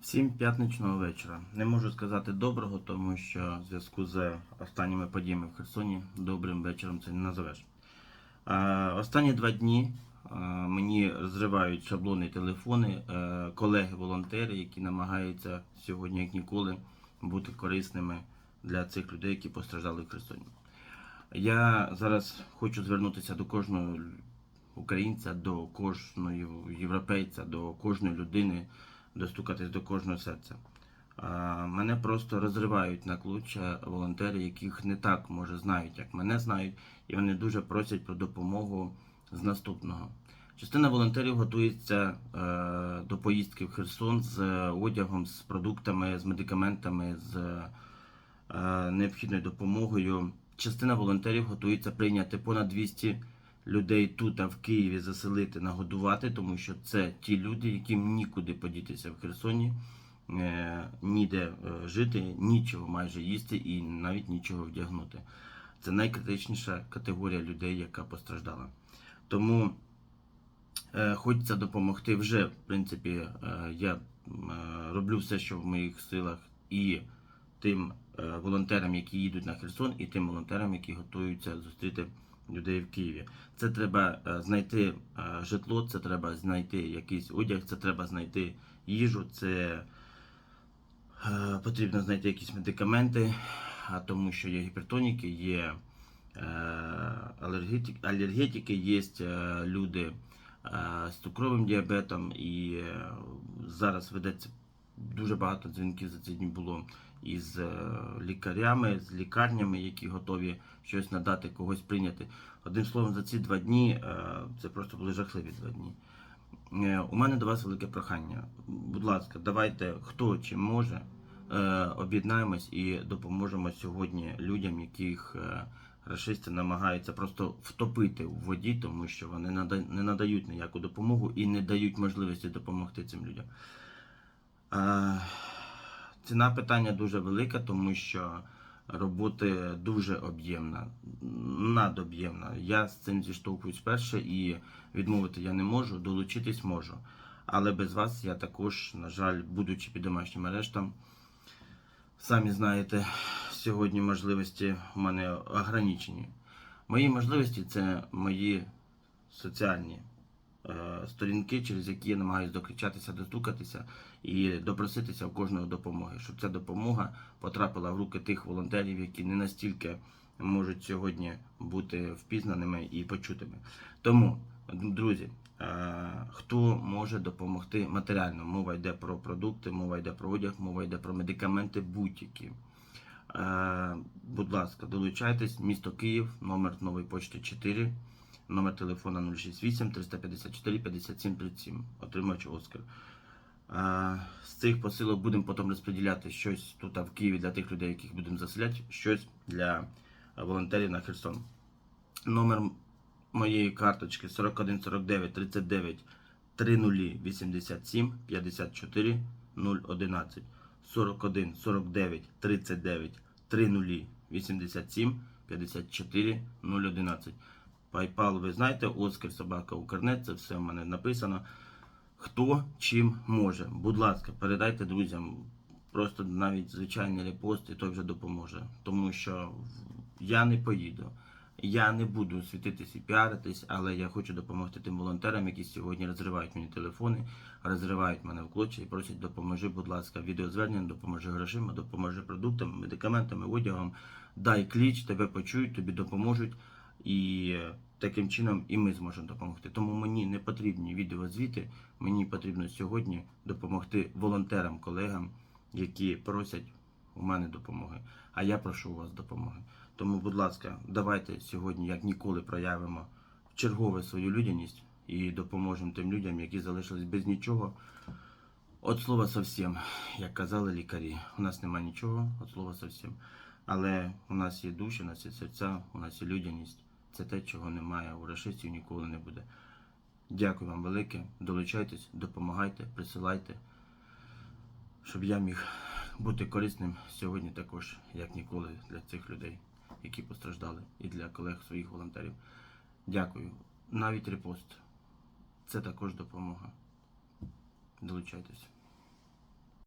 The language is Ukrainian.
Всім п'ятничного вечора. Не можу сказати доброго, тому що в зв'язку з останніми подіями в Херсоні добрим вечором це не назовеш. Останні два дні мені зривають шаблони телефони е, колеги-волонтери, які намагаються сьогодні, як ніколи, бути корисними для цих людей, які постраждали в Херсоні. Я зараз хочу звернутися до кожного українця, до кожного європейця, до кожної людини, достукатись до кожного серця. Мене просто розривають на клуча волонтери, яких не так може знають, як мене знають, і вони дуже просять про допомогу з наступного. Частина волонтерів готується е, до поїздки в Херсон з одягом, з продуктами, з медикаментами, з е, необхідною допомогою. Частина волонтерів готується прийняти понад 200 людей тут, а в Києві заселити, нагодувати, тому що це ті люди, яким нікуди подітися в Херсоні, е, ніде е, жити, нічого майже їсти і навіть нічого вдягнути. Це найкритичніша категорія людей, яка постраждала. Тому е, хочеться допомогти вже, в принципі, я роблю все, що в моїх силах, і тим волонтерам, які їдуть на Херсон, і тим волонтерам, які готуються зустріти людей в Києві. Це треба е, знайти е, житло, це треба знайти якийсь одяг, це треба знайти їжу, це е, потрібно знайти якісь медикаменти, а тому що є гіпертоніки, є алергетики, є люди з цукровим діабетом, і зараз ведеться дуже багато дзвінків за ці дні було із е, лікарями, з лікарнями, які готові щось надати, когось прийняти. Одним словом, за ці два дні е, це просто були жахливі два дні. Е, У мене до вас велике прохання. Будь ласка, давайте хто чим може, об'єднаємось і допоможемо сьогодні людям, яких рашисти намагаються просто втопити в воді, тому що вони не надають ніяку допомогу і не дають можливості допомогти цим людям. Е, Ціна питання дуже велика, тому що роботи дуже об'ємна, надоб'ємна. Я з цим зіштовхуюсь вперше і відмовити я не можу, долучитись можу. Але без вас я також, на жаль, будучи під домашнім арештом, самі знаєте, сьогодні можливості у мене ограничені. Мої можливості це мої соціальні сторінки, через які я намагаюся докричатися, достукатися і допроситися в кожного допомоги, щоб ця допомога потрапила в руки тих волонтерів, які не настільки можуть сьогодні бути впізнаними і почутими. Тому, друзі, е, хто може допомогти матеріально? Мова йде про продукти, мова йде про одяг, мова йде про медикаменти будь-які. Е, Будь ласка, долучайтесь, місто Київ, номер нової почти 4, номер телефона 068 354 57 37. Отримач Оскар. З цих посилок будемо потім розподіляти щось тут в Києві для тих людей, яких будемо заселяти, щось для волонтерів на Херсон. Номер моєї карточки 41 49 39 3087 54 011. 41 49 39 3087 54 011. PayPal, ви знаєте, Оскар Собака Укрнет, це все в мене написано. Хто чим може. Будь ласка, передайте друзям. Просто навіть звичайний репост і той вже допоможе. Тому що я не поїду. Я не буду світитись і піаритись, але я хочу допомогти тим волонтерам, які сьогодні розривають мені телефони, розривають мене в клочі і просять допоможи, будь ласка, відеозвернення, допоможи грошима, допоможи продуктами, медикаментами, одягом. Дай кліч, тебе почують, тобі допоможуть. І е, таким чином і ми зможемо допомогти. Тому мені не потрібні відеозвіти, мені потрібно сьогодні допомогти волонтерам, колегам, які просять у мене допомоги. А я прошу у вас допомоги. Тому, будь ласка, давайте сьогодні, як ніколи, проявимо чергове свою людяність і допоможемо тим людям, які залишились без нічого. От слова совсем, як казали лікарі, у нас немає нічого, от слова совсем. Але у нас є душі, у нас є серця, у нас є людяність. Це те, чого немає у рашистів ніколи не буде. Дякую вам велике. Долучайтесь, допомагайте, присилайте, щоб я міг бути корисним сьогодні також, як ніколи, для цих людей, які постраждали, і для колег своїх волонтерів. Дякую. Навіть репост. Це також допомога. Долучайтесь.